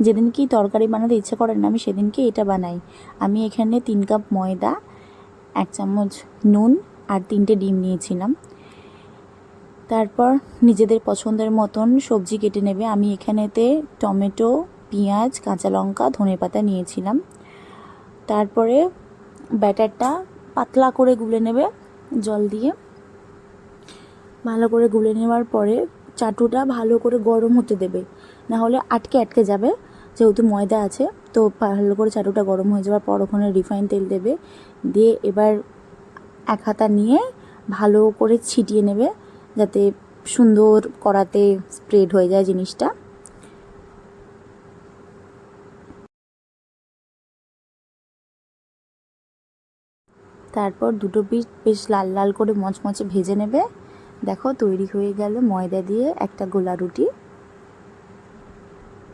যেদিন কি তরকারি বানাতে ইচ্ছা করে না, আমি সেদিনকে এটা বানাই। আমি এখানে তিন কাপ ময়দা, এক চামচ নুন আর তিনটে ডিম নিয়েছিলাম। তারপর নিজেদের পছন্দের মতন সবজি কেটে নেবে। আমি এখানেতে টমেটো, পেঁয়াজ, কাঁচা লঙ্কা, ধনে পাতা নিয়েছিলাম। তারপরে ব্যাটারটা পাতলা করে গুলে নেবে জল দিয়ে। ভালো করে গুলে নেওয়ার পরে চাটুটা ভালো করে গরম হতে দেবে। না হলে আটকে আটকে যাবে। যেহেতু ময়দা আছে, তো ভালো করে চাটুটা গরম হয়ে যাওয়ার পর ওখানে রিফাইন তেল দেবে। দিয়ে এবার এক হাতা নিয়ে ভালো করে ছিটিয়ে নেবে, যাতে সুন্দর করাতে স্প্রেড হয়ে যায় জিনিসটা। তারপর দুটো পিস বেশ লাল লাল করে মচমচে ভেজে নেবে। দেখো তৈরি হয়ে গেল ময়দা দিয়ে একটা গোলা রুটি।